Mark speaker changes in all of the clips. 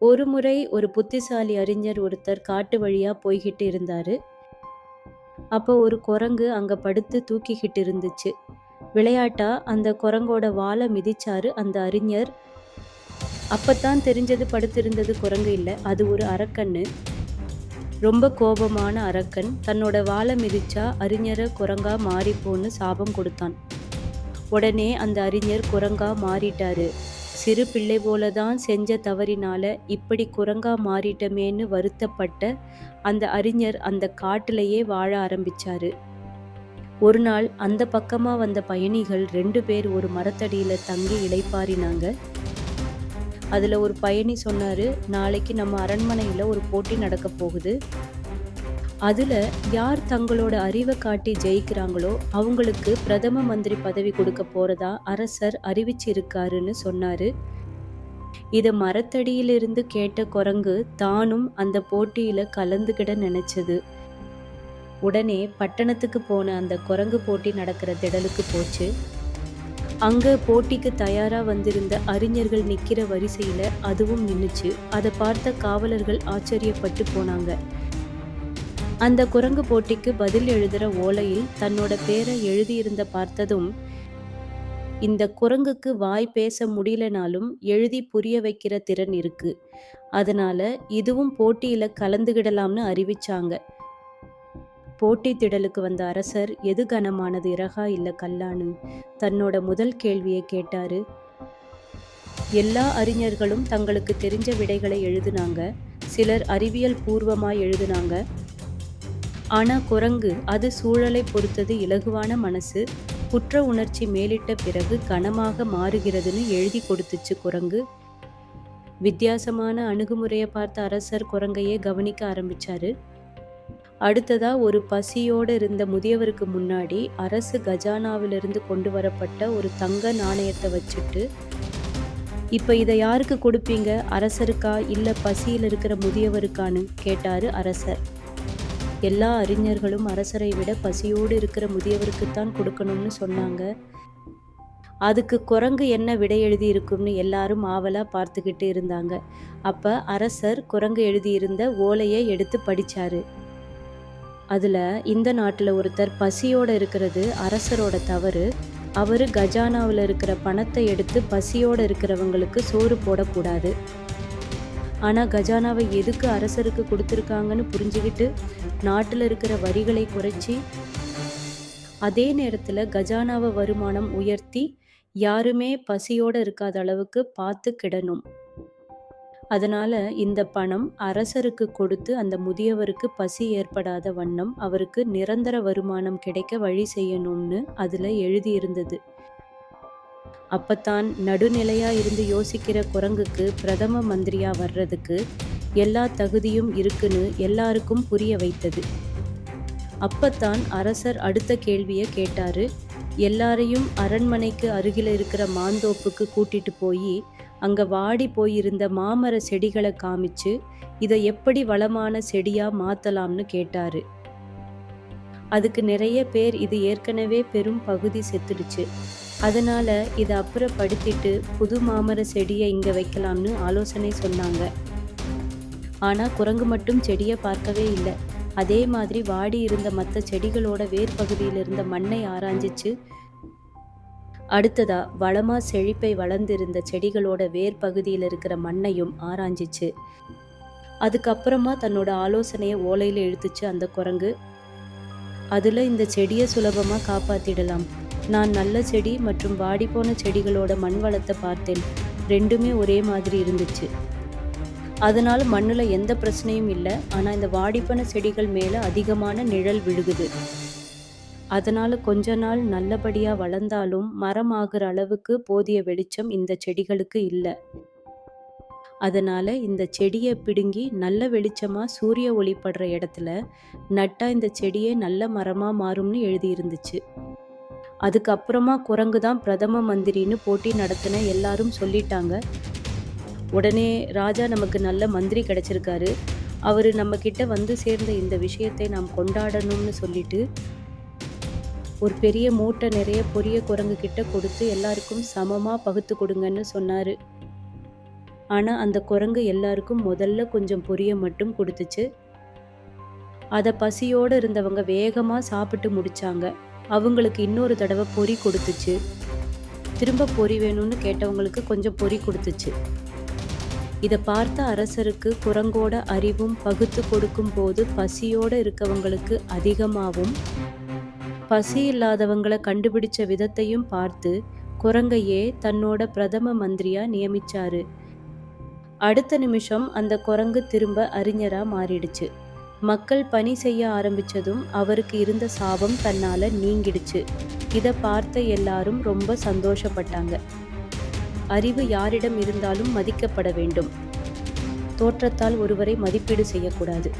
Speaker 1: ஒரு முறை ஒரு புத்திசாலி அறிஞர் ஒருத்தர் காட்டு வழியா போய்கிட்டு இருந்தாரு. அப்போ ஒரு குரங்கு அங்க படுத்து தூக்கிக்கிட்டு இருந்துச்சு. விளையாட்டா அந்த குரங்கோட வாழை மிதிச்சாரு அந்த அறிஞர். அப்பத்தான் தெரிஞ்சது படுத்திருந்தது குரங்கு இல்லை அது ஒரு அரக்கன்னு. ரொம்ப கோபமான அரக்கன் தன்னோட வாழை மிதிச்சா அறிஞரை குரங்கா மாறிப்போன்னு சாபம் கொடுத்தான். உடனே அந்த அறிஞர் குரங்கா மாறிட்டாரு. சிறு பிள்ளை போல தான் செஞ்ச தவறினால இப்படி குரங்கா மாறிட்டமேன்னு வருத்தப்பட்ட அந்த அறிஞர் அந்த காட்டிலேயே வாழ ஆரம்பிச்சாரு. ஒரு நாள் அந்த பக்கமா வந்த பயணிகள் ரெண்டு பேர் ஒரு மரத்தடியில தங்கி இளைப்பாறினாங்க. அதுல ஒரு பயணி சொன்னாரு நாளைக்கு நம்ம அரண்மனையில ஒரு போட்டி நடக்க போகுது. அதில் யார் தங்களோட அறிவை காட்டி ஜெயிக்கிறாங்களோ அவங்களுக்கு பிரதம மந்திரி பதவி கொடுக்க போகிறதா அரசர் அறிவிச்சிருக்காருன்னு சொன்னார். இதை மரத்தடியிலிருந்து கேட்ட குரங்கு தானும் அந்த போட்டியில் கலந்துக்கிட நினச்சது. உடனே பட்டணத்துக்கு போன அந்த குரங்கு போட்டி நடக்கிற திடலுக்கு போச்சு. அங்கே போட்டிக்கு தயாராக வந்திருந்த அறிஞர்கள் நிற்கிற வரிசையில் அதுவும் நின்றுச்சு அதை பார்த்த காவலர்கள் ஆச்சரியப்பட்டு போனாங்க. அந்த குரங்கு போட்டிக்கு பதில் எழுதுகிற ஓலையில் தன்னோட பேரை எழுதியிருந்த பார்த்ததும் இந்த குரங்குக்கு வாய் பேச முடியலனாலும் எழுதி புரிய வைக்கிற திறன் இருக்கு. அதனால இதுவும் போட்டியில கலந்துகிடலாம்னு அறிவிச்சாங்க. போட்டி திடலுக்கு வந்த அரசர் எது கனமானது? இறகா இல்ல கல்லானு தன்னோட முதல் கேள்வியை கேட்டாரு. எல்லா அறிஞர்களும் தங்களுக்கு தெரிஞ்ச விடைகளை எழுதுனாங்க. சிலர் அறிவியல் பூர்வமாய் எழுதுனாங்க. ஆனா குரங்கு அது சூழலை பொறுத்தது இலகுவான மனசு. குற்ற உணர்ச்சி மேலிட்ட பிறகு கனமாக மாறுகிறதுன்னு எழுதி கொடுத்துச்சு குரங்கு. வித்தியாசமான அணுகுமுறையை பார்த்த அரசர் குரங்கையே கவனிக்க ஆரம்பிச்சாரு. அடுத்ததா ஒரு பசியோடு இருந்த முதியவருக்கு முன்னாடி அரசு கஜானாவிலிருந்து கொண்டு வரப்பட்ட ஒரு தங்க நாணயத்தை வச்சுட்டு இப்போ இதை யாருக்கு கொடுப்பீங்க? அரசருக்கா? இல்லை பசியில் இருக்கிற முதியவருக்கான்னு? கேட்டார் அரசர். எல்லா அறிஞர்களும் அரசரை விட பசியோடு இருக்கிற முதியவருக்குத்தான் கொடுக்கணும்னு சொன்னாங்க. அதுக்கு குரங்கு என்ன விடை எழுதியிருக்கும்னு எல்லாரும் ஆவலா பார்த்துக்கிட்டு இருந்தாங்க. அப்ப அரசர் குரங்கு எழுதியிருந்த ஓலையை எடுத்து படிச்சாரு. அதுல இந்த நாட்டில் ஒருத்தர் பசியோட இருக்கிறது அரசரோட தவறு. அவர் கஜானாவில் இருக்கிற பணத்தை எடுத்து பசியோட இருக்கிறவங்களுக்கு சோறு போடக்கூடாது. ஆனால் கஜானாவை எதுக்கு அரசருக்கு கொடுத்துருக்காங்கன்னு புரிஞ்சுக்கிட்டு நாட்டில் இருக்கிற வரிகளை குறைச்சி அதே நேரத்தில் கஜானாவை வருமானம் உயர்த்தி யாருமே பசியோட இருக்காத அளவுக்கு பார்த்து கிடணும். அதனால் இந்த பணம் அரசருக்கு கொடுத்து அந்த முதியவருக்கு பசி ஏற்படாத வண்ணம் அவருக்கு நிரந்தர வருமானம் கிடைக்க வழி செய்யணும்னு அதில் எழுதியிருந்தது. அப்பத்தான் நடுநிலையா இருந்து யோசிக்கிற குரங்குக்கு பிரதம மந்திரியா வர்றதுக்கு எல்லா தகுதியும் இருக்குன்னு எல்லாருக்கும் புரிய வைத்தது. அப்பத்தான் அரசர் அடுத்த கேள்வியை கேட்டாரு. எல்லாரையும் அரண்மனைக்கு அருகில் இருக்கிற மாந்தோப்புக்கு கூட்டிட்டு போய் அங்க வாடி போயிருந்த மாமர செடிகளை காமிச்சு இதை எப்படி வளமான செடியா மாத்தலாம்னு கேட்டாரு. அதுக்கு நிறைய பேர் இது ஏற்கனவே பெரும் பகுதி செத்துடுச்சு. அதனால இதை அப்புறப்படுத்திட்டு புது மாமர செடியை இங்கே வைக்கலாம்னு ஆலோசனை சொன்னாங்க. ஆனால் குரங்கு மட்டும் செடியை பார்க்கவே இல்லை. அதே மாதிரி வாடி இருந்த மற்ற செடிகளோட வேர் பகுதியில் இருந்த மண்ணை ஆராய்ஞ்சிச்சு. அடுத்ததா வளமாக செழிப்பை வளர்ந்திருந்த செடிகளோட வேர் பகுதியில் இருக்கிற மண்ணையும் ஆராய்ஞ்சிச்சு. அதுக்கப்புறமா தன்னோட ஆலோசனையை ஓலையில் எழுத்துச்சு அந்த குரங்கு. அதில் இந்த செடியை சுலபமாக காப்பாற்றிடலாம் நான் நல்ல செடி மற்றும் வாடிப்போன செடிகளோட மண் வளத்தை பார்த்தேன். ரெண்டுமே ஒரே மாதிரி இருந்துச்சு. அதனால் மண்ணில் எந்த பிரச்சனையும் இல்லை. ஆனால் இந்த வாடிப்போன செடிகள் மேலே அதிகமான நிழல் விழுகுது. அதனால் கொஞ்ச நாள் நல்லபடியாக வளர்ந்தாலும் மரம் ஆகிற அளவுக்கு போதிய வெளிச்சம் இந்த செடிகளுக்கு இல்லை. அதனால் இந்த செடியை பிடுங்கி நல்ல வெளிச்சமாக சூரிய ஒளி படுற இடத்துல நட்டா இந்த செடியே நல்ல மரமாக மாறும்னு எழுதியிருந்துச்சு. அதுக்கப்புறமா குரங்கு தான் பிரதம மந்திரின்னு போட்டி நடத்தின எல்லாரும் சொல்லிட்டாங்க. உடனே ராஜா நமக்கு நல்ல மந்திரி கிடச்சிருக்காரு. அவர் நம்ம வந்து சேர்ந்த இந்த விஷயத்தை நாம் கொண்டாடணும்னு சொல்லிட்டு ஒரு பெரிய மூட்டை நிறைய பொரிய குரங்கு கிட்ட கொடுத்து எல்லாருக்கும் சமமாக பகுத்து கொடுங்கன்னு சொன்னார். ஆனால் அந்த குரங்கு எல்லாருக்கும் முதல்ல கொஞ்சம் பொரிய மட்டும் கொடுத்துச்சு. அதை பசியோடு இருந்தவங்க வேகமாக சாப்பிட்டு முடித்தாங்க அவங்களுக்கு இன்னொரு தடவை பொறி கொடுத்துச்சு. திரும்ப பொறி வேணும்னு கேட்டவங்களுக்கு கொஞ்சம் பொறி கொடுத்துச்சு. இதை பார்த்த அரசருக்கு குரங்கோட அறிவும் பகுத்து கொடுக்கும் போது பசியோடு இருக்கவங்களுக்கு அதிகமாகவும் பசி இல்லாதவங்களை கண்டுபிடிச்ச விதத்தையும் பார்த்து குரங்கையே தன்னோட பிரதம மந்திரியா நியமிச்சாரு. அடுத்த நிமிஷம் அந்த குரங்கு திரும்ப அறிஞரா மாறிடுச்சு. மக்கள் பணி செய்ய ஆரம்பிச்சதும் அவருக்கு இருந்த சாபம் தன்னால நீங்கிடுச்சு. இதை பார்த்த எல்லாரும் ரொம்ப சந்தோஷப்பட்டாங்க. அறிவு யாரிடம் இருந்தாலும் மதிக்கப்பட வேண்டும். தோற்றத்தால் ஒருவரை மதிப்பீடு செய்யக்கூடாது.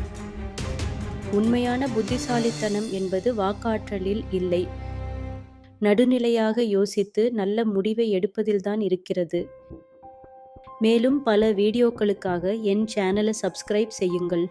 Speaker 1: உண்மையான புத்திசாலித்தனம் என்பது வாக்காற்றலில் இல்லை. நடுநிலையாக யோசித்து நல்ல முடிவை எடுப்பதில்தான் இருக்கிறது. மேலும் பல வீடியோக்களுக்காக என் சேனலை சப்ஸ்கிரைப் செய்யுங்கள்.